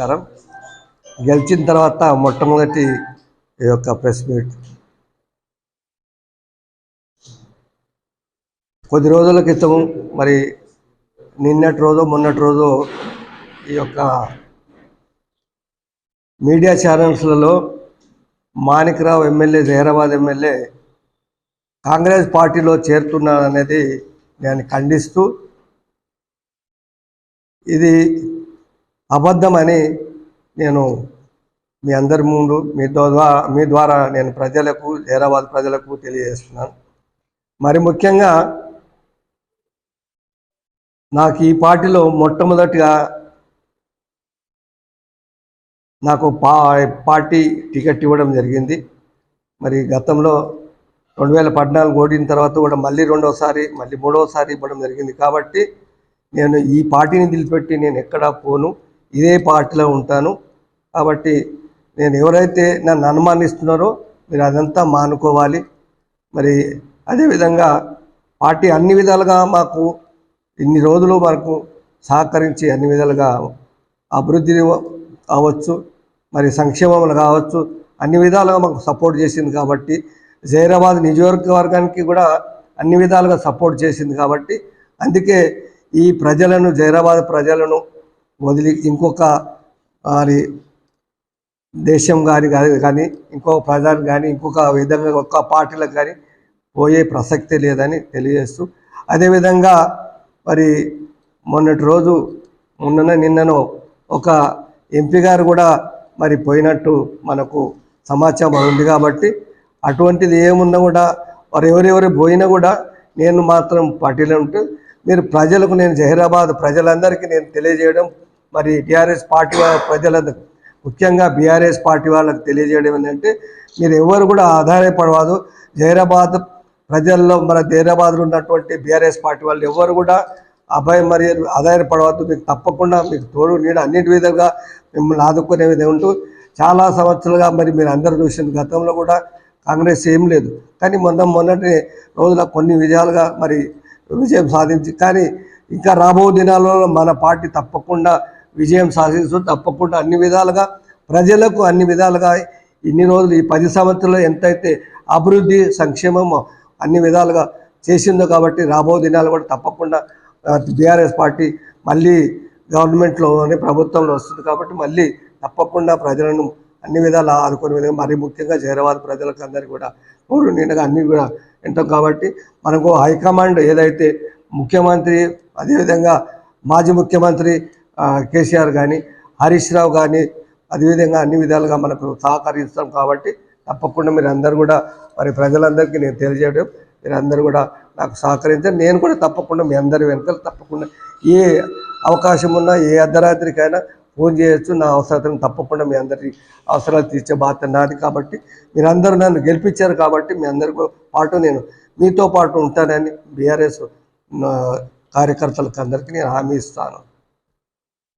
నమస్కారం. గెలిచిన తర్వాత మొట్టమొదటి ఈ యొక్క ప్రెస్ మీట్. కొద్ది రోజుల క్రితం మరి నిన్నటి రోజు మొన్నటి రోజు ఈ యొక్క మీడియా ఛానల్స్లలో మాణిక్రావు ఎమ్మెల్యే జహీరాబాద్ ఎమ్మెల్యే కాంగ్రెస్ పార్టీలో చేరుతున్నారనేది నేను ఖండిస్తూ ఇది అబద్ధమని నేను మీ అందరి ముందు మీ ద్వారా మీ ద్వారా నేను ప్రజలకు హైదరాబాద్ ప్రజలకు తెలియజేస్తున్నాను. మరి ముఖ్యంగా నాకు ఈ పార్టీలో మొట్టమొదటిగా నాకు పా పార్టీ టికెట్ ఇవ్వడం జరిగింది. మరి గతంలో రెండు వేల పద్నాలుగు ఓడిన తర్వాత కూడా మళ్ళీ రెండోసారి మళ్ళీ మూడోసారి ఇవ్వడం జరిగింది. కాబట్టి నేను ఈ పార్టీని నిలిపెట్టి నేను ఎక్కడా పోను. ఇదే పార్టీలో ఉంటాను. కాబట్టి నేను ఎవరైతే నన్ను అనుమానిస్తున్నారో మీరు అదంతా మానుకోవాలి. మరి అదేవిధంగా పార్టీ అన్ని విధాలుగా మాకు ఇన్ని రోజులు మనకు సహకరించి అన్ని విధాలుగా అభివృద్ధి కావచ్చు మరి సంక్షేమములు కావచ్చు అన్ని విధాలుగా మాకు సపోర్ట్ చేసింది కాబట్టి జైరాబాద్ నియోజకవర్గానికి కూడా అన్ని విధాలుగా సపోర్ట్ చేసింది కాబట్టి అందుకే ఈ ప్రజలను జైరాబాద్ ప్రజలను వదిలి ఇంకొక మరి దేశం కానీ కానీ ఇంకొక ప్రజలకు కానీ ఇంకొక విధంగా ఒక్క పార్టీలకు కానీ పోయే ప్రసక్తే లేదని తెలియజేస్తూ అదేవిధంగా మరి మొన్నటి రోజు మొన్న నిన్నను ఒక ఎంపీ గారు కూడా మరి పోయినట్టు మనకు సమాచారం ఉంది కాబట్టి అటువంటిది ఏమున్నా కూడా వారు ఎవరెవరు పోయినా కూడా నేను మాత్రం పార్టీలో ఉంటూ మీరు ప్రజలకు నేను జహీరాబాద్ ప్రజలందరికీ నేను తెలియజేయడం మరి టీఆర్ఎస్ పార్టీ వాళ్ళ ప్రజలందరూ. ముఖ్యంగా బీఆర్ఎస్ పార్టీ వాళ్ళకి తెలియజేయడం ఏంటంటే మీరు ఎవరు కూడా ఆధారపడవద్దు. జైరాబాద్ ప్రజల్లో మన జహీరాబాద్లో ఉన్నటువంటి బీఆర్ఎస్ పార్టీ వాళ్ళు ఎవరు కూడా అభయం మరి ఆధారపడవద్దు. మీకు తప్పకుండా మీకు తోడు నీడ అన్నిటి విధంగా మిమ్మల్ని ఆదుకునే విధంగా ఉంటూ చాలా సంవత్సరాలుగా మరి మీరు అందరూ చూసిన గతంలో కూడా కాంగ్రెస్ ఏం లేదు. కానీ మొన్న మొన్నటి రోజుల కొన్ని విజయాలుగా మరి విజయం సాధించి కానీ ఇంకా రాబో దినాలలో మన పార్టీ తప్పకుండా విజయం సాధిస్తూ తప్పకుండా అన్ని విధాలుగా ప్రజలకు అన్ని విధాలుగా ఇన్ని రోజులు ఈ పది సంవత్సరాలు ఎంతైతే అభివృద్ధి సంక్షేమం అన్ని విధాలుగా చేసిందో కాబట్టి రాబో దినాలు కూడా తప్పకుండా బీఆర్ఎస్ పార్టీ మళ్ళీ గవర్నమెంట్లోనే ప్రభుత్వంలో వస్తుంది కాబట్టి మళ్ళీ తప్పకుండా ప్రజలను అన్ని విధాలు ఆదుకునే విధంగా మరి ముఖ్యంగా జైరాబాద్ ప్రజలకు అందరికీ కూడా ఊరు నిండగా అన్ని కూడా వింటాం కాబట్టి మనకు హైకమాండ్ ఏదైతే ముఖ్యమంత్రి అదేవిధంగా మాజీ ముఖ్యమంత్రి కేసీఆర్ కానీ హరీష్ రావు కానీ అదేవిధంగా అన్ని విధాలుగా మనకు సహకరిస్తాం కాబట్టి తప్పకుండా మీరు అందరు కూడా మరి ప్రజలందరికీ నేను తెలియజేయడం మీరు అందరూ కూడా నాకు సహకరించారు నేను కూడా తప్పకుండా మీ అందరి వెనుకలు తప్పకుండా ఏ అవకాశం ఉన్నా ఏ అర్ధరాత్రికైనా ఫోన్ చేయొచ్చు. నా అవసరం తప్పకుండా మీ అందరి అవసరాలు తీర్చే బాధ్యత నాది కాబట్టి మీరందరూ నన్ను గెలిపించారు కాబట్టి మీ అందరితో పాటు నేను మీతో పాటు ఉంటానని బీఆర్ఎస్ కార్యకర్తలకు అందరికీ నేను హామీ ఇస్తాను.